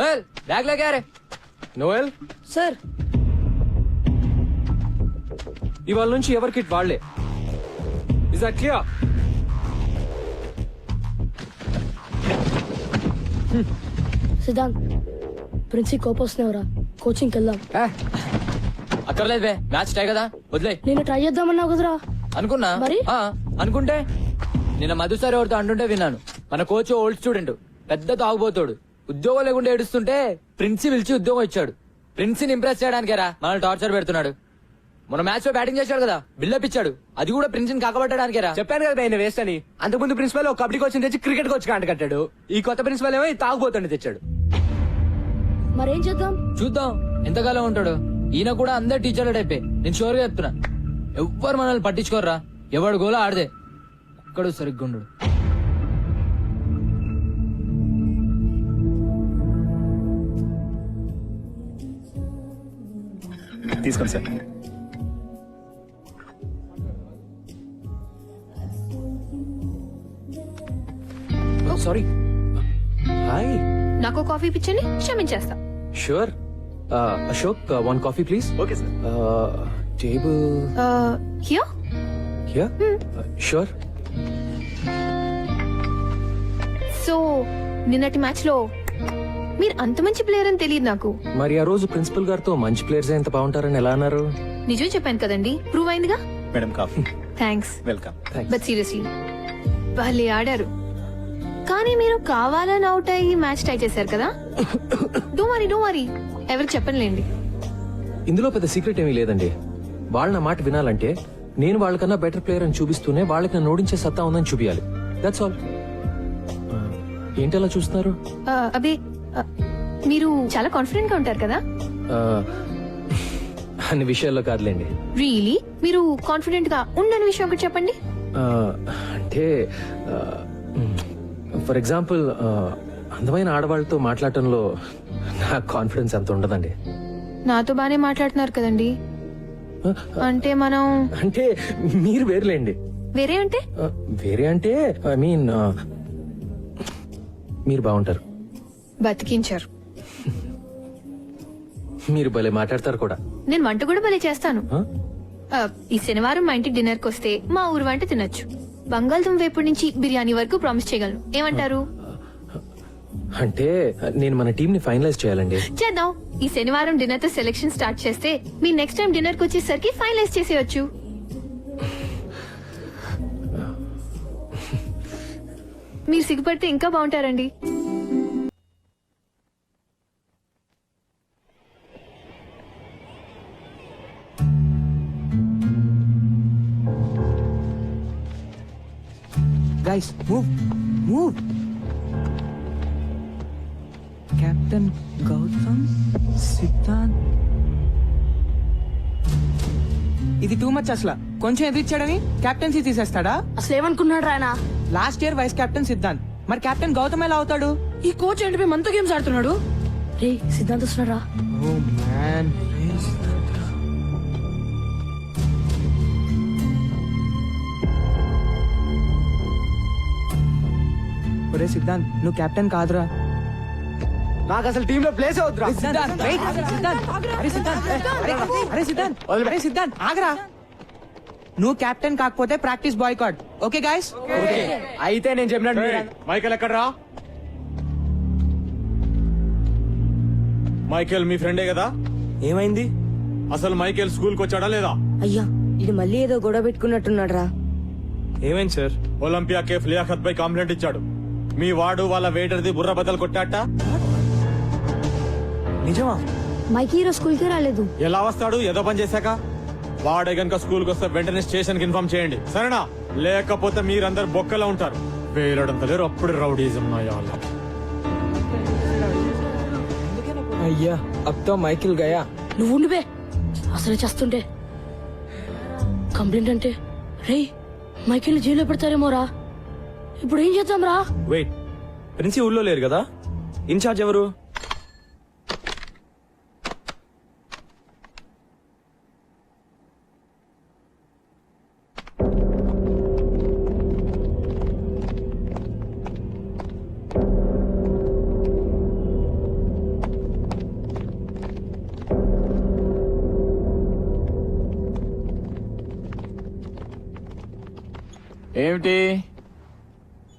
Bag లేకే రే Noel? Sir. ఇవాళ నుంచి ఎవరి కిట్ వాళ్ళే? Is that clear Siddhant principal కోపం వస్తున్నావురా కోచింగ్కి వెళ్దాం. అక్కర్లేదు బే మ్యాచ్ టై కదా వదిలే. నేను ట్రై చేద్దామన్నావు కదరా. అనుకున్నా? మరి? ఆ, అనుకుంటే? నిన్న మధుసారి ఎవరితో అంటుంటే విన్నాను. మన కోచ్ ఓల్డ్ స్టూడెంట్ పెద్ద తాగుబోతాడు. ఉద్యోగం లేకుండా ఏడుస్తుంటే ప్రిన్సి పిలిచి ఉద్యోగం ఇచ్చాడు. ప్రిన్సిని ఇంప్రెస్ చేయడానికేరా మనల్ని టార్చర్ పెడుతున్నాడు. మన మ్యాచ్లో బ్యాటింగ్ చేశాడు కదా బిల్డప్ ఇచ్చాడు. అది కూడా ప్రిన్సిని కాకబట్టడానికేరా చెప్పాను కదా ఆయన వేస్ట్ అని. అంతకుముందు ప్రిన్సిపల్ ఒక కబడ్డీ కోచ్ తెచ్చి క్రికెట్ కోచ్ కాంట కట్టాడు. ఈ కొత్త ప్రిన్సిపల్ ఏమో ఈ తాగుబోతుండే తెచ్చాడు. మరేం చేద్దాం? చూద్దాం ఎంతకాలం ఉంటాడు? ఈయన కూడా అందరు టీచర్ల టైపే నేను షూర్గా చెప్తున్నా. ఎవ్వరు మనల్ని పట్టించుకోర్రా. ఎవడు గోలా ఆడదే ఒక్కడు సరిగ్గా ఉండడు. తీసుకోండి సార్. సారీ హాయ్ నాకు కాఫీ పిచ్చని క్షమించేస్తా. Sure Ashok one coffee please okay sir table here here sure so నిన్నటి మ్యాచ్లో మీరు అంత మంచి ప్లేయర్ అని తెలియదు నాకు. మరి ఆ రోజు ప్రిన్సిపల్ గారితో మంచి ప్లేయర్స్ ఎంత బాగుంటారని ఎలా అన్నారు? నిజం చెప్పాను కదండి. ప్రూవ్ అయిందిగా? Madam coffee. Thanks welcome but seriously భలే ఆడారు. కానీ మీరు కావాలని అవుట్ అయ్యి మ్యాచ్ టై చేశారు కదా? డో వరీ డో వరీ ఎవరికి చెప్పనులేండి. ఇందులో పెద్ద సీక్రెట్ ఏమీ లేదండి. వాళ్ళ నా మాట వినాలంటే నేను వాళ్ళకన్నా బెటర్ ప్లేయర్ అని చూపిస్తూనే వాళ్ళకి నన్ను ఓడించే సత్తా ఉందని చూపించాలి దట్స్ ఆల్ ఏంటి అలా చూస్తున్నారు? అబే uh, మీరు చాలా కాన్ఫిడెంట్గా ఉంటారు కదా? అన్ని విషయాల్లో కాదులేండి. రియలీ మీరు కాన్ఫిడెంట్గా ఉండని విషయం ఒకటి చెప్పండి. అంటే ఫర్ ఎగ్జాంపుల్ అందమైన ఆడవాళ్ళతో మాట్లాడటంలో నా కాన్ఫిడెన్స్ అంత ఉండదండి. నాతో బానే మాట్లాడుతున్నారు కదండి. అంటే మనం అంటే మీరు వేరులేండి. వేరే అంటే? వేరే అంటే ఐ మీన్ మీరు బాగుంటారు. బతికించారు. మీరు భలే మాట్లాడతారు కూడా. నేను వంట కూడా భలే చేస్తాను? ఆ, ఈ శనివారం మా ఇంటికి డిన్నర్కి వస్తే మా ఊరు వంట తినొచ్చు. బంగాళదుంప వేపుడు నుంచి బిర్యానీ వరకు ప్రామిస్ చేయగలను. ఏమంటారు? అంటే నేను మన టీం ని ఫైనలైజ్ చేయాలండి. చేద్దాం. ఈ శనివారం డిన్నర్తో సెలెక్షన్ స్టార్ట్ చేస్తే మీ నెక్స్ట్ టైం డిన్నర్కి వచ్చేసరికి ఫైనలైజ్ చేసేయచ్చు. మీరు సిగ్గుపడితే ఇంకా బాగుంటారండి. Guys move move captain Gautam Siddhant ఇది టూ మచ్ అసలు. కొంచెం ఎదిరిచ్చాడని కెప్టెన్సీ తీసేస్తాడా? అసలు ఏమనుకున్నాడు రాయన? Last year vice captain Siddhant మరి కెప్టెన్ గౌతమ్ ఎలా అవుతాడు? ఈ కోచ్ ఏంటి మనతో గేమ్స్ ఆడుతున్నాడు? రే సిద్ధాంత్ వస్తున్నారా ఓ మ్యాన్ ఒరే సిద్ధాంత్ నువ్వు కెప్టెన్ కాదురా. నాకు అసలు టీమ్లో ప్లేస్ అవుతురా సిద్ధాంత్ wait, సిద్ధాంత్ అరే సిద్ధాంత్ అరే, అరే సిద్ధాంత్ అరే సిద్ధాంత్ ఆగరా. నువ్వు కెప్టెన్ కాకపోతే ప్రాక్టీస్ బాయ్కాట్ ఓకే గాయస్ అయితే నేను చెప్పినట్టు మైకేల్ ఎక్కడ్రా? మైకేల్ మీ ఫ్రెండే కదా? ఏమైంది? అసలు మైకేల్ స్కూల్కి వచ్చాడా లేదా? అయ్యా ఇది మళ్ళీ ఏదో గొడవ పెట్టుకున్నట్టున్నాడు రా ఏమైంది సార్ ఒలింపియా కేఫ్ లియాఖత్ పై కంప్లైంట్ ఇచ్చాడు. మీ వాడు వాళ్ళ వెయిటర్ది బుర్ర బద్దలు కొట్టాట? నిజమా? మైకి హీరో స్కూల్కి రాలేదు. ఎలా వస్తాడు? ఏదో పని చేశాక? వాడే గనుక స్కూల్కి వస్తే వెంటనే స్టేషన్కి ఇన్ఫార్మ్ చేయండి. సరేనా? లేకపోతే మీరందరు బొక్కలో ఉంటారు. వేలడంత లేరు అప్పుడు రౌడీజం నా యాళ్ళ. అయ్యా అబ్తో మైకిల్ గయా. నువ్వు ఉండిపే అసలే చేస్తుంటే. కంప్లైంట్ అంటే రే మైకిల్ జైల్లో పెడతారేమో రా ఇప్పుడు ఏం చేద్దాం రా వెయిట్ ప్రిన్సి ఊళ్ళో లేరు కదా? ఇన్ఛార్జ్ ఎవరు? ఏమిటి?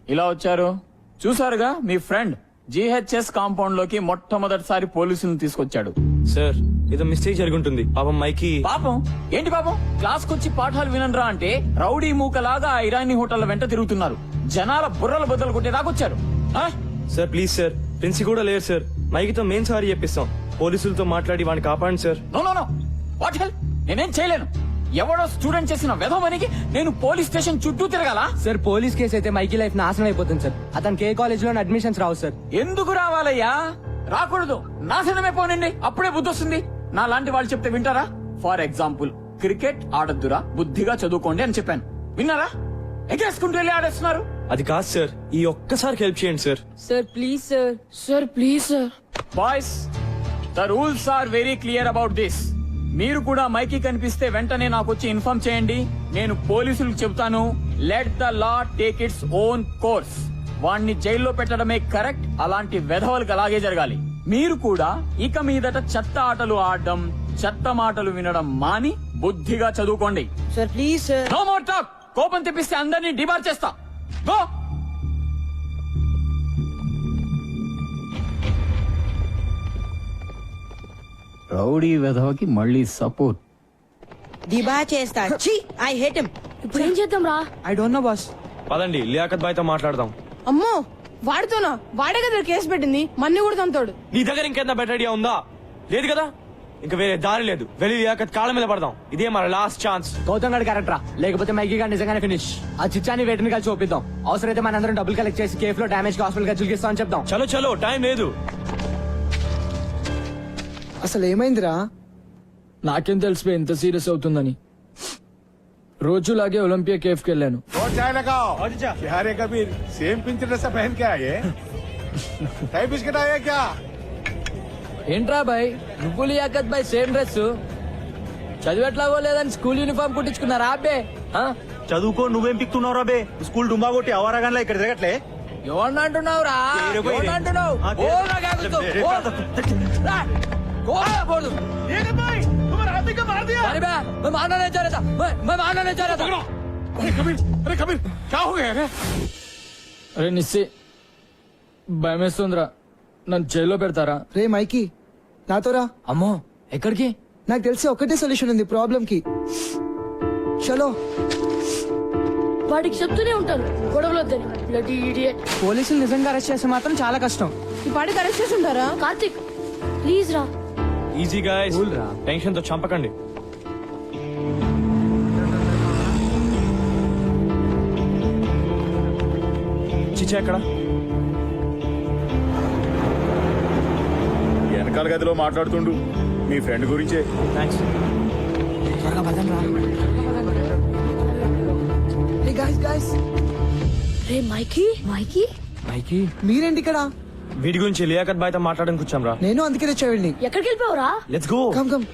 ఇలా వచ్చారు? చూసారుగా మీ ఫ్రెండ్ జిహెచ్ఎస్ కాంపౌండ్లోకి మొట్టమొదటిసారి పోలీసులను తీసుకొచ్చాడు. సార్ ఏదో మిస్టేక్ జరిగి ఉంటుంది పాపం మైకి పాపం? ఏంటి పాపం? క్లాస్ కొచ్చి పాఠాలు వినరా అంటే రౌడీ మూకలాగా ఆ ఇరానీ హోటల్ వెంట తిరుగుతున్నారు. జనాల బుర్రలు బద్దలు కొట్టేదాకొచ్చారు ఆ? Sir please sir. ప్రిన్సి కూడా లేరు సార్. మైకితో మేం సారీ చెప్పిస్తాం. పోలీసులతో మాట్లాడి వాడిని కాపాడండి sir. No no no. What hell నేనేం చేయలేను. ఎవడో స్టూడెంట్ చేసిన వెధవనికి నేను పోలీస్ స్టేషన్ చుట్టూ తిరగాల? సార్ పోలీస్ కేసు అయితే మైకి లైఫ్ నాశనం అయిపోతుంది సార్ అతనికి ఏ కాలేజ్లో అడ్మిషన్స్ రావు సార్ ఎందుకు రావాలయ్యా? రాకూడదు. నాశనమే పోనండి అప్పుడే బుద్ధి వస్తుంది. నా లాంటి వాళ్ళు చెప్తే వింటారా? ఫర్ ఎగ్జాంపుల్ క్రికెట్ ఆడద్దురా బుద్ధిగా చదువుకోండి అని చెప్పాను. విన్నారా? ఎగేసుకుంటూ వెళ్ళి ఆడేస్తున్నారు. అది కాదు సార్ ఈ ఒక్కసారికి హెల్ప్ చేయండి sir sir please sir sir please sir boys the rules are very clear about this మీరు కూడా మైకి కనిపిస్తే వెంటనే నాకు వచ్చి ఇన్ఫార్మ్ చేయండి. నేను పోలీసులకు చెబుతాను. Let the law take its own course వాణ్ణి జైల్లో పెట్టడమే కరెక్ట్. అలాంటి వెధవలకు అలాగే జరగాలి. మీరు కూడా ఇక మీదట చెత్త ఆటలు ఆడడం చెత్త మాటలు వినడం మాని బుద్ధిగా చదువుకోండి. Sir please no more talk కోపం తెప్పిస్తే అందరినీ డిబార్ చేస్తా. గో రౌడీ వెధవకి మళ్ళీ సపోర్ట్. దిబా చేస్తా. ఛీ ఐ హేట్ హిమ్. ఇప్పుడు ఏం చేద్దాం రా? I don't know boss. పదండి లియాకత్ బాయ్తో మాట్లాడదాం. అమ్మో వాడితోనా? వాడే కదా కేసు పెట్టింది మన్ని కూడా తంతాడు. నీ దగ్గర ఇంకేదైనా బెటర్ ఐడియా ఉందా? లేదు కదా? ఇంకా వేరే దారి లేదు. వెళ్ళి లియాకత్ కాళ్ళ మీద పడదాం. ఇదే మన లాస్ట్ ఛాన్స్ గౌతమ్ గారి క్యారెక్టరా లేకపోతే మైకి గారు నిజంగానే ఫినిష్ ఆ చిచ్చాని వేటిని కలిసి చూపిద్దాం అవసరమైతే మనందరం డబ్బులు కలెక్ట్ చేసి కేఫ్లో డామేజ్ హాస్పిటల్ ఖర్చులు ఇస్తాం అని చెప్దాం. చలో చలో టైం లేదు. అసలు ఏమైందిరా నాకేం తెలిసిపోయి ఎంత సీరియస్ అవుతుందని రోజులాగే ఒలింపియా కేఫ్ కి వెళ్ళాను और चाय लगाओ क्या रे कबीर सेम पिंच ड्रेस पहन के आए टाई बिस्किट आया क्या ఏంట్రా బాయ్ నువ్వు లియాకత్ బాయ్ సేమ్ డ్రెస్ చదివెట్లాగో లేదని స్కూల్ యూనిఫామ్ కుట్టించుకున్నారా అబ్బే ఆ? చదువుకో నువ్వేం పిక్తున్నావు రాబే స్కూల్ డుంబా కొట్టి అవరాగానే ఇక్కడ తిరగట్లే ఎవరిని అంటున్నావురా ఎవరిని అంటున్నావు ఓ నా కాకుతో, ఓ. రా. కోపం పోదు. అరే బే, मैं मारना नहीं चाह रहा था मैं मैं मारना नहीं चाह रहा था अरे कबीर अरे कबीर क्या हो गया रे అరే నిస్సి భయమేస్తుందిరా నన్ను జైల్లో పెడతారా రే మైకి నాతో రా అమ్మో ఎక్కడికి నాకు తెలిసి ఒకటే సొల్యూషన్ ఉంది ప్రాబ్లం కి చలో వాడికి చెప్తూనే ఉంటాను గొడవలు వద్దని Bloody idiot. పోలీసులు నిజంగా అరెస్ట్ చేస్తే మాత్రం చాలా కష్టం ఈ పాటికి అరెస్ట్ చేసి ఉంటారా కార్తిక్ ప్లీజ్ రా Easy guys. టెన్షన్తో చంపకండి. చిచ్చా ఎక్కడ? వెనకాల గదిలో మాట్లాడుతుండు. మీ ఫ్రెండ్ గురించే. థ్యాంక్స్. రే మైకీ? మైకీ? మైకి? మీరేంటి ఇక్కడ? వీడి గురించి లియాకత్ బాయ్తో మాట్లాడడానికి వచ్చాం రా నేను అందుకే తెచ్చావండి ఎక్కడికి వెళ్ళిపోవరా లెట్స్ గో కమ్ కమ్